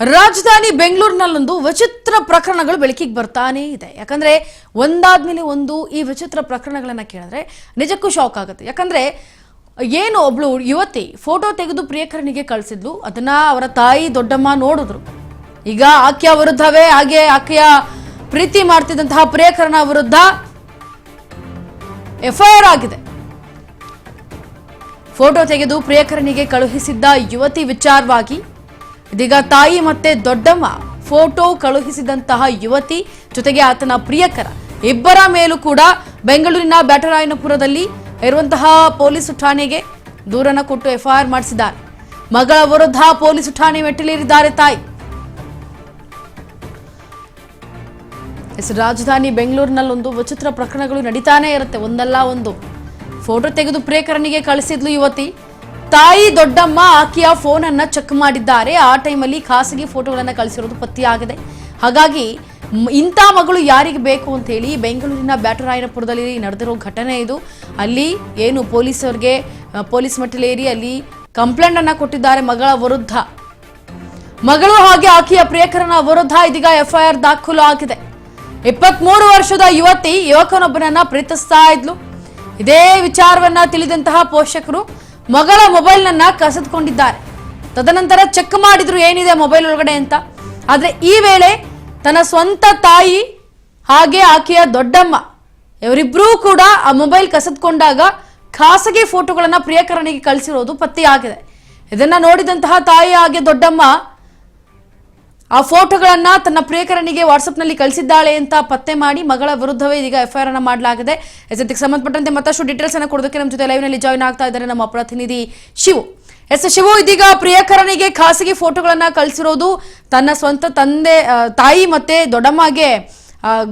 ರಾಜಧಾನಿ ಬೆಂಗಳೂರಿನಲ್ಲೊಂದು ವಿಚಿತ್ರ ಪ್ರಕರಣಗಳು ಬೆಳಕಿಗೆ ಬರ್ತಾನೇ ಇದೆ. ಯಾಕಂದ್ರೆ ಒಂದಾದ್ಮೇಲೆ ಒಂದು ಈ ವಿಚಿತ್ರ ಪ್ರಕರಣಗಳನ್ನ ಕೇಳಿದ್ರೆ ನಿಜಕ್ಕೂ ಶಾಕ್ ಆಗುತ್ತೆ. ಯಾಕಂದ್ರೆ ಏನು ಒಬ್ಳು ಯುವತಿ ಫೋಟೋ ತೆಗೆದು ಪ್ರಿಯಕರನಿಗೆ ಕಳಿಸಿದ್ಲು, ಅದನ್ನ ಅವರ ತಾಯಿ ದೊಡ್ಡಮ್ಮ ನೋಡಿದ್ರು. ಈಗ ಆಕೆಯ ವಿರುದ್ಧವೇ, ಹಾಗೆ ಆಕೆಯ ಪ್ರೀತಿ ಮಾಡ್ತಿದ್ದಂತಹ ಪ್ರಿಯಕರನ ವಿರುದ್ಧ ಎಫ್ಐಆರ್ ಆಗಿದೆ. ಫೋಟೋ ತೆಗೆದು ಪ್ರಿಯಕರನಿಗೆ ಕಳುಹಿಸಿದ್ದ ಯುವತಿ ವಿಚಾರವಾಗಿ ಇದೀಗ ತಾಯಿ ಮತ್ತೆ ದೊಡ್ಡಮ್ಮ ಫೋಟೋ ಕಳುಹಿಸಿದಂತಹ ಯುವತಿ, ಜೊತೆಗೆ ಆತನ ಪ್ರಿಯಕರ ಇಬ್ಬರ ಮೇಲೂ ಕೂಡ ಬೆಂಗಳೂರಿನ ಬ್ಯಾಟರಾಯನಪುರದಲ್ಲಿ ಇರುವಂತಹ ಪೊಲೀಸ್ ಠಾಣೆಗೆ ದೂರನ ಕೊಟ್ಟು ಎಫ್ಐಆರ್ ಮಾಡಿಸಿದ್ದಾರೆ. ಮಗಳ ವಿರುದ್ಧ ಪೊಲೀಸ್ ಠಾಣೆ ಮೆಟ್ಟಿಲೇರಿದ್ದಾರೆ ತಾಯಿ. ರಾಜಧಾನಿ ಬೆಂಗಳೂರಿನಲ್ಲೊಂದು ವಿಚಿತ್ರ ಪ್ರಕರಣಗಳು ನಡೀತಾನೆ ಇರುತ್ತೆ. ಒಂದಲ್ಲ ಒಂದು. ಫೋಟೋ ತೆಗೆದು ಪ್ರಿಯಕರಣಿಗೆ ಕಳಿಸಿದ್ಲು ಯುವತಿ. ತಾಯಿ ದೊಡ್ಡಮ್ಮ ಆಕೆಯ ಫೋನ್ ಅನ್ನ ಚೆಕ್ ಮಾಡಿದ್ದಾರೆ. ಆ ಟೈಮಲ್ಲಿ ಖಾಸಗಿ ಫೋಟೋಗಳನ್ನ ಕಳಿಸಿರೋದು ಪತ್ತೆಯಾಗಿದೆ ಹಾಗಾಗಿ ಇಂಥ ಮಗಳು ಯಾರಿಗೆ ಬೇಕು ಅಂತ ಹೇಳಿ ಬೆಂಗಳೂರಿನ ಬ್ಯಾಟರಾಯನಪುರದಲ್ಲಿ ನಡೆದಿರೋ ಘಟನೆ ಇದು. ಅಲ್ಲಿ ಏನು ಪೊಲೀಸರಿಗೆ ಪೊಲೀಸ್ ಮಟ್ಟಲೇರಿ ಅಲ್ಲಿ ಕಂಪ್ಲೇಂಟ್ ಅನ್ನ ಕೊಟ್ಟಿದ್ದಾರೆ ಮಗಳ ವಿರುದ್ಧ. ಮಗಳು ಹಾಗೆ ಆಕೆಯ ಪ್ರಿಯಕರನ ವಿರುದ್ಧ ಇದೀಗ ಎಫ್ಐಆರ್ ದಾಖಲು ಆಗಿದೆ. ಇಪ್ಪತ್ಮೂರು ವರ್ಷದ ಯುವತಿ ಯುವಕನೊಬ್ಬನನ್ನ ಪ್ರೀತಿಸ್ತಾ ಇದ್ಲು. ಇದೇ ವಿಚಾರವನ್ನ ತಿಳಿದಂತಹ ಪೋಷಕರು ಮಗಳ ಮೊಬೈಲ್ನನ್ನ ಕಸಿದುಕೊಂಡಿದ್ದಾರೆ. ತದನಂತರ ಚೆಕ್ ಮಾಡಿದ್ರು ಏನಿದೆ ಮೊಬೈಲ್ ಒಳಗಡೆ ಅಂತ. ಆದ್ರೆ ಈ ವೇಳೆ ತನ್ನ ಸ್ವಂತ ತಾಯಿ, ಹಾಗೆ ಆಕೆಯ ದೊಡ್ಡಮ್ಮ ಇವರಿಬ್ಬರೂ ಕೂಡ ಆ ಮೊಬೈಲ್ ಕಸಿದುಕೊಂಡಾಗ ಖಾಸಗಿ ಫೋಟೋಗಳನ್ನ ಪ್ರಿಯಕರನಿಗೆ ಕಳಿಸಿರೋದು ಪತ್ತೆಯಾಗಿದೆ. ಇದನ್ನ ನೋಡಿದಂತಹ ತಾಯಿ ಹಾಗೆ ದೊಡ್ಡಮ್ಮ ಆ ಫೋಟೋಗಳನ್ನ ತನ್ನ ಪ್ರಿಯಕರನಿಗೆ ವಾಟ್ಸ್ಆಪ್ನಲ್ಲಿ ಕಳಿಸಿದ್ದಾಳೆ ಅಂತ ಪತ್ತೆ ಮಾಡಿ ಮಗಳ ವಿರುದ್ಧವೇ ಇದೀಗ ಎಫ್ಐಆರ್ ಅನ್ನು ಮಾಡಲಾಗಿದೆ. ಇದಕ್ಕೆ ಸಂಬಂಧಪಟ್ಟಂತೆ ಮತ್ತಷ್ಟು ಡೀಟೇಲ್ಸ್ ಅನ್ನು ಕೊಡೋದಕ್ಕೆ ನಮ್ಮ ಜೊತೆ ಲೈವ್ನಲ್ಲಿ ಜಾಯ್ನ್ ಆಗ್ತಾ ಇದ್ದಾರೆ ನಮ್ಮ ಪ್ರತಿನಿಧಿ ಶಿವು. ಎಸ್ ಶಿವು, ಇದೀಗ ಪ್ರಿಯಕರನಿಗೆ ಖಾಸಗಿ ಫೋಟೋಗಳನ್ನ ಕಳಿಸಿರೋದು ತನ್ನ ಸ್ವಂತ ತಂದೆ ತಾಯಿ ಮತ್ತೆ ದೊಡ್ಡಮ್ಮಗೆ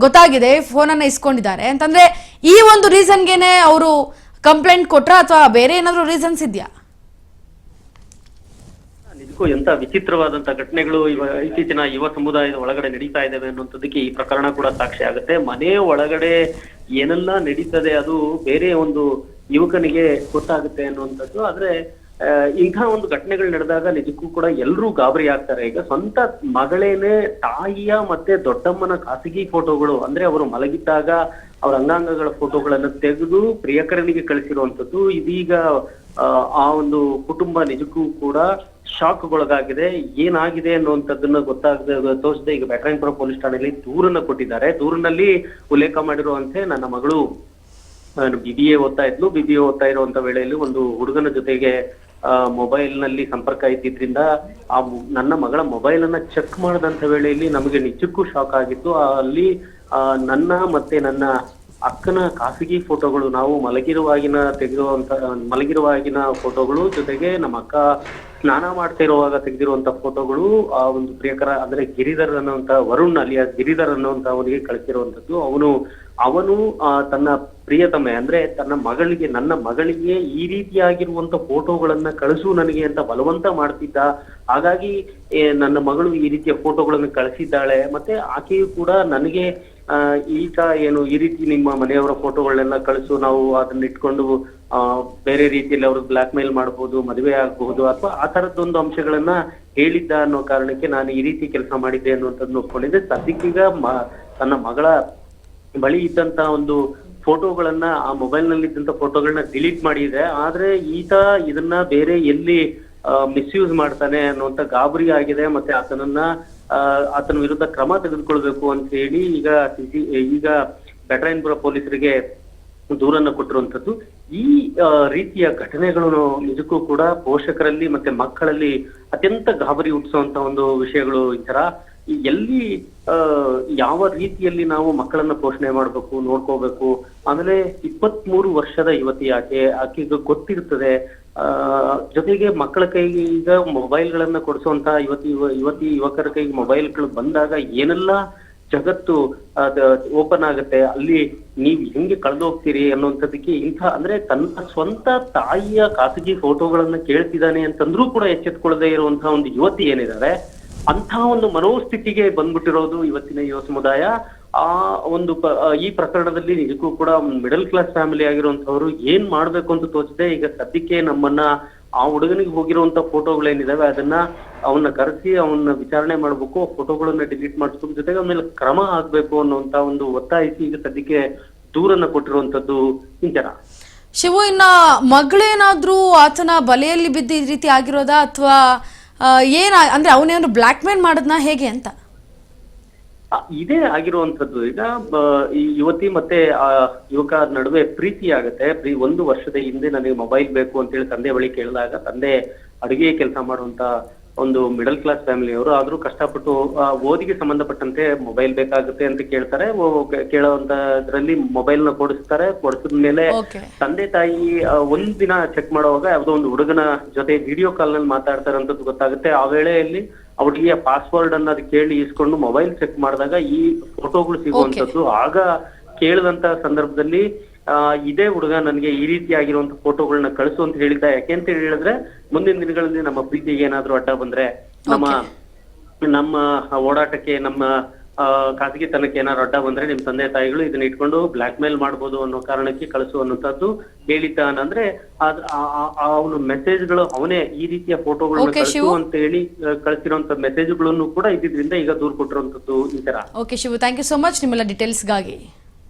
ಗೊತ್ತಾಗಿದೆ, ಫೋನನ್ನು ಇಸ್ಕೊಂಡಿದ್ದಾರೆ. ಅಂತಂದ್ರೆ ಈ ಒಂದು ರೀಸನ್ಗೆನೆ ಅವರು ಕಂಪ್ಲೇಂಟ್ ಕೊಟ್ರ ಅಥವಾ ಬೇರೆ ಏನಾದರೂ ರೀಸನ್ಸ್ ಇದೆಯಾ? ನಿಜಕ್ಕೂ ಎಂತ ವಿಚಿತ್ರವಾದಂತ ಘಟನೆಗಳು ಇತ್ತೀಚಿನ ಯುವ ಸಮುದಾಯದ ಒಳಗಡೆ ನಡೀತಾ ಇದ್ದಾವೆ ಅನ್ನುವಂಥದ್ದಕ್ಕೆ ಈ ಪ್ರಕರಣ ಕೂಡ ಸಾಕ್ಷಿ ಆಗುತ್ತೆ. ಮನೆ ಒಳಗಡೆ ಏನೆಲ್ಲ ನಡೀತದೆ ಅದು ಬೇರೆ ಒಂದು ಯುವಕನಿಗೆ ಗೊತ್ತಾಗುತ್ತೆ ಅನ್ನುವಂಥದ್ದು. ಆದ್ರೆ ಇಂಥ ಒಂದು ಘಟನೆಗಳು ನಡೆದಾಗ ನಿಜಕ್ಕೂ ಕೂಡ ಎಲ್ಲರೂ ಗಾಬರಿ ಆಗ್ತಾರೆ. ಈಗ ಸ್ವಂತ ಮಗಳೇನೆ ತಾಯಿಯ ಮತ್ತೆ ದೊಡ್ಡಮ್ಮನ ಖಾಸಗಿ ಫೋಟೋಗಳು ಅಂದ್ರೆ ಅವರು ಮಲಗಿದ್ದಾಗ ಅವರ ಅಂಗಾಂಗಗಳ ಫೋಟೋಗಳನ್ನು ತೆಗೆದು ಪ್ರಿಯಕರನಿಗೆ ಕಳಿಸಿರುವಂತದ್ದು ಇದೀಗ ಆ, ಒಂದು ಕುಟುಂಬ ನಿಜಕ್ಕೂ ಕೂಡ ಶಾಕ್ಗೊಳಗಾಗಿದೆ. ಏನಾಗಿದೆ ಅನ್ನುವಂಥದ್ದನ್ನ ಗೊತ್ತಾಗದೆ ತೋರಿಸದೆ. ಈಗ ಬ್ಯಾಟರಾಯನಪುರ ಪೊಲೀಸ್ ಠಾಣೆಯಲ್ಲಿ ದೂರನ್ನ ಕೊಟ್ಟಿದ್ದಾರೆ. ದೂರಿನಲ್ಲಿ ಉಲ್ಲೇಖ ಮಾಡಿರುವಂತೆ ನನ್ನ ಮಗಳು ಬಿ ಬಿ ಎ ಓದ್ತಾ ಇದ್ಲು. ಬಿ ಎ ಓದ್ತಾ ಇರುವಂತ ವೇಳೆಯಲ್ಲಿ ಒಂದು ಹುಡುಗನ ಜೊತೆಗೆ ಮೊಬೈಲ್ನಲ್ಲಿ ಸಂಪರ್ಕ ಇದ್ದಿದ್ರಿಂದ ಆ ನನ್ನ ಮಗಳ ಮೊಬೈಲ್ ಅನ್ನ ಚೆಕ್ ಮಾಡದಂತ ವೇಳೆಯಲ್ಲಿ ನಮಗೆ ನಿಜಕ್ಕೂ ಶಾಕ್ ಆಗಿತ್ತು. ಅಲ್ಲಿ ನನ್ನ ಮತ್ತೆ ನನ್ನ ಅಕ್ಕನ ಖಾಸಗಿ ಫೋಟೋಗಳು ನಾವು ಮಲಗಿರುವಾಗಿನ ತೆಗೆದಿರುವಂತ ಮಲಗಿರುವಾಗಿನ ಫೋಟೋಗಳು ಜೊತೆಗೆ ನಮ್ಮ ಅಕ್ಕ ಸ್ನಾನ ಮಾಡ್ತಾ ಇರುವಾಗ ತೆಗೆದಿರುವಂತ ಫೋಟೋಗಳು, ಆ ಒಂದು ಪ್ರಿಯಕರ, ಅಂದ್ರೆ ಗಿರಿಧರ್ ಅನ್ನುವಂತ ವರುಣ್ ಅಲ್ಲಿಯ ಗಿರಿಧರ್ ಅನ್ನುವಂತ ಅವನಿಗೆ ಕಳಿಸಿರುವಂತದ್ದು ಅವನು ಅವನು ತನ್ನ ಪ್ರಿಯತಮೆ, ಅಂದ್ರೆ ತನ್ನ ಮಗಳಿಗೆ, ನನ್ನ ಮಗಳಿಗೆ ಈ ರೀತಿಯಾಗಿರುವಂತ ಫೋಟೋಗಳನ್ನ ಕಳಿಸು ನನಗೆ ಅಂತ ಬಲವಂತ ಮಾಡ್ತಿದ್ದ. ಹಾಗಾಗಿ ನನ್ನ ಮಗಳು ಈ ರೀತಿಯ ಫೋಟೋಗಳನ್ನು ಕಳಿಸಿದ್ದಾಳೆ. ಮತ್ತೆ ಆಕೆಯು ಕೂಡ ನನಗೆ ಈತ ಏನು ಈ ರೀತಿ ನಿಮ್ಮ ಮನೆಯವರ ಫೋಟೋಗಳನ್ನೆಲ್ಲ ಕಳಿಸು ನಾವು ಅದನ್ನ ಇಟ್ಕೊಂಡು ಆ, ಬೇರೆ ರೀತಿಯಲ್ಲಿ ಅವ್ರಿಗೆ ಬ್ಲಾಕ್ ಮೇಲ್ ಮಾಡಬಹುದು ಮದುವೆ ಆಗಬಹುದು ಅಥವಾ ಆ ತರದ್ದೊಂದು ಅಂಶಗಳನ್ನ ಹೇಳಿದ್ದ ಅನ್ನೋ ಕಾರಣಕ್ಕೆ ನಾನು ಈ ರೀತಿ ಕೆಲಸ ಮಾಡಿದ್ದೆ ಅನ್ನುವಂಥದ್ದು ಒಪ್ಕೊಂಡಿದ್ದೆ ಸದ್ಯಕ್ಕೀಗ ತನ್ನ ಮಗಳ ಬಳಿ ಇದ್ದಂತ ಒಂದು ಫೋಟೋಗಳನ್ನ ಆ ಮೊಬೈಲ್ನಲ್ಲಿ ಇದ್ದಂತ ಫೋಟೋಗಳನ್ನ ಡಿಲೀಟ್ ಮಾಡಿದೆ. ಆದ್ರೆ ಈತ ಇದನ್ನ ಬೇರೆ ಎಲ್ಲಿ ಮಿಸ್ಯೂಸ್ ಮಾಡ್ತಾನೆ ಅನ್ನುವಂತ ಗಾಬರಿ ಆಗಿದೆ. ಮತ್ತೆ ಆತನನ್ನ ಆತನ ವಿರುದ್ಧ ಕ್ರಮ ತೆಗೆದುಕೊಳ್ಬೇಕು ಅಂತ ಹೇಳಿ ಈಗ ಈಗ ಬೆಟರಾಯನ್ಪುರ ಪೊಲೀಸರಿಗೆ ದೂರನ್ನ ಕೊಟ್ಟಿರುವಂತದ್ದು ಈ ರೀತಿಯ ಘಟನೆಗಳು ನಿಜಕ್ಕೂ ಕೂಡ ಪೋಷಕರಲ್ಲಿ ಮತ್ತೆ ಮಕ್ಕಳಲ್ಲಿ ಅತ್ಯಂತ ಗಾಬರಿ ಹುಟ್ಟಿಸುವಂತ ಒಂದು ವಿಷಯಗಳು ಈ ತರ ಎಲ್ಲಿ ಯಾವ ರೀತಿಯಲ್ಲಿ ನಾವು ಮಕ್ಕಳನ್ನ ಪೋಷಣೆ ಮಾಡ್ಬೇಕು, ನೋಡ್ಕೋಬೇಕು. ಆಮೇಲೆ ಇಪ್ಪತ್ತ್ ಮೂರು ವರ್ಷದ ಯುವತಿ ಆಕೆ, ಆಕೆಗೆ ಗೊತ್ತಿರ್ತದೆ. ಜೊತೆಗೆ ಮಕ್ಕಳ ಕೈಗೆ ಈಗ ಮೊಬೈಲ್ಗಳನ್ನ ಕೊಡಿಸುವಂತ ಯುವತಿ ಯುವ- ಯುವತಿ, ಯುವಕರ ಕೈಗೆ ಮೊಬೈಲ್ಗಳು ಬಂದಾಗ ಏನೆಲ್ಲ ಜಗತ್ತು ಓಪನ್ ಆಗುತ್ತೆ, ಅಲ್ಲಿ ನೀವ್ ಹೆಂಗೆ ಕಳೆದು ಹೋಗ್ತೀರಿ ಅನ್ನುವಂಥದ್ದಕ್ಕೆ ಇಂಥ, ಅಂದ್ರೆ ತನ್ನ ಸ್ವಂತ ತಾಯಿಯ ಖಾಸಗಿ ಫೋಟೋಗಳನ್ನ ಕೇಳ್ತಿದ್ದಾನೆ ಅಂತಂದ್ರೂ ಕೂಡ ಎಚ್ಚೆತ್ಕೊಳ್ಳದೆ ಇರುವಂತಹ ಒಂದು ಯುವತಿ ಏನಿದ್ದಾರೆ ಅಂತ ಒಂದು ಮನೋಸ್ಥಿತಿಗೆ ಬಂದ್ಬಿಟ್ಟಿರೋದು ಇವತ್ತಿನ ಯುವ ಸಮುದಾಯ. ಆ ಒಂದು ಈ ಪ್ರಕರಣದಲ್ಲಿ ನಿಜಕ್ಕೂ ಕೂಡ ಮಿಡಲ್ ಕ್ಲಾಸ್ ಫ್ಯಾಮಿಲಿ ಆಗಿರುವಂತವ್ರು ಏನ್ ಮಾಡ್ಬೇಕು ಅಂತ ತೋಚದೆ ಈಗ ಸದ್ಯಕ್ಕೆ ನಮ್ಮನ್ನ ಆ ಹುಡುಗನಿಗೆ ಹೋಗಿರುವಂತ ಫೋಟೋಗಳೇನಿದಾವೆ ಅದನ್ನ ಅವನ್ನ ಕರೆಸಿ ಅವನ್ನ ವಿಚಾರಣೆ ಮಾಡ್ಬೇಕು ಫೋಟೋಗಳನ್ನ ಡಿಲೀಟ್ ಮಾಡಿಸೋದ್ರ ಜೊತೆಗೆ ಆಮೇಲೆ ಕ್ರಮ ಆಗ್ಬೇಕು ಅನ್ನುವಂತ ಒಂದು ಒತ್ತಾಯಿಸಿ ಈಗ ಸದ್ಯಕ್ಕೆ ದೂರನ್ನ ಕೊಟ್ಟಿರುವಂತದ್ದು ಇಂಚರ ಶಿವು, ಇನ್ನ ಮಗಳೇನಾದ್ರೂ ಆತನ ಬಲೆಯಲ್ಲಿ ಬಿದ್ದ ಈ ರೀತಿ ಆಗಿರೋದಾ, ಅಥವಾ ಏನ, ಅಂದ್ರೆ ಅವನೇನು ಬ್ಲಾಕ್ ಮೇಲ್ ಮಾಡದ್ನಾ ಹೇಗೆ ಅಂತ? ಇದೇ ಆಗಿರುವಂತದ್ದು ಈಗ ಈ ಯುವತಿ ಮತ್ತೆ ಆ ಯುವಕ ನಡುವೆ ಪ್ರೀತಿ ಆಗುತ್ತೆ. ಪ್ರೀ ಒಂದು ವರ್ಷದ ಹಿಂದೆ ನನಗೆ ಮೊಬೈಲ್ ಬೇಕು ಅಂತ ಹೇಳಿ ತಂದೆ ಬಳಿ ಕೇಳಿದಾಗ ತಂದೆ ಅಡುಗೆ ಕೆಲಸ ಮಾಡುವಂತ ಒಂದು ಮಿಡಲ್ ಕ್ಲಾಸ್ ಫ್ಯಾಮಿಲಿಯವರು ಆದ್ರೂ ಕಷ್ಟಪಟ್ಟು ಆ, ಓದಿಗೆ ಸಂಬಂಧಪಟ್ಟಂತೆ ಮೊಬೈಲ್ ಬೇಕಾಗುತ್ತೆ ಅಂತ ಕೇಳ್ತಾರೆ. ಮೊಬೈಲ್ನ ಕೊಡಿಸ್ತಾರೆ. ಕೊಡಿಸಿದ ಮೇಲೆ ತಂದೆ ತಾಯಿ ಒಂದ್ ದಿನ ಚೆಕ್ ಮಾಡುವಾಗ ಯಾವ್ದೋ ಒಂದು ಹುಡುಗನ ಜೊತೆ ವಿಡಿಯೋ ಕಾಲ್ನಲ್ಲಿ ಮಾತಾಡ್ತಾರಂತದ್ದು ಗೊತ್ತಾಗುತ್ತೆ. ಆ ವೇಳೆಯಲ್ಲಿ ಹುಡುಗಿಯ ಪಾಸ್ವರ್ಡ್ ಅನ್ನ ಕೇಳಿ ಇಸ್ಕೊಂಡು ಮೊಬೈಲ್ ಚೆಕ್ ಮಾಡಿದಾಗ ಈ ಫೋಟೋಗಳು ಸಿಗುವಂತದ್ದು ಆಗ ಕೇಳಿದಂತ ಸಂದರ್ಭದಲ್ಲಿ ಆ, ಇದೇ ಹುಡುಗ ನನಗೆ ಈ ರೀತಿ ಆಗಿರುವಂತ ಫೋಟೋಗಳನ್ನ ಕಳಿಸು ಅಂತ ಹೇಳಿದ್ದ. ಯಾಕೆ ಅಂತ ಹೇಳಿದ್ರೆ ಮುಂದಿನ ದಿನಗಳಲ್ಲಿ ನಮ್ಮ ಪ್ರೀತಿಗೆ ಏನಾದ್ರೂ ಅಡ್ಡ ಬಂದ್ರೆ ನಮ್ಮ ನಮ್ಮ ಓಡಾಟಕ್ಕೆ ನಮ್ಮ ಖಾಸಗಿತನಕ್ಕೆ ಏನಾರು ಅಡ್ಡ ಬಂದ್ರೆ ನಿಮ್ ತಂದೆ ತಾಯಿಗಳು ಇದನ್ನ ಇಟ್ಕೊಂಡು ಬ್ಲಾಕ್ ಮೇಲ್ ಮಾಡ್ಬೋದು ಅನ್ನೋ ಕಾರಣಕ್ಕೆ ಕಳಿಸುವಂತದ್ದು ಅನ್ನೋಂಥದ್ದು ಹೇಳಿದ್ದಾನಂದ್ರೆ ಅವನು ಮೆಸೇಜ್ಗಳು ಅವನೇ ಈ ರೀತಿಯ ಫೋಟೋಗಳು ಕಳಿಸು ಅಂತ ಹೇಳಿ ಕಳಿಸಿರುವಂತ ಮೆಸೇಜ್ಗಳನ್ನು ಕೂಡ ಇದ್ರಿಂದ ಈಗ ದೂರ್ ಕೊಟ್ಟಿರುವಂತದ್ದು ಈ ತರ. Okay Shiva thank you so much ನಿಮ್ಮೆಲ್ಲ ಡೀಟೇಲ್ಸ್ಗಾಗಿ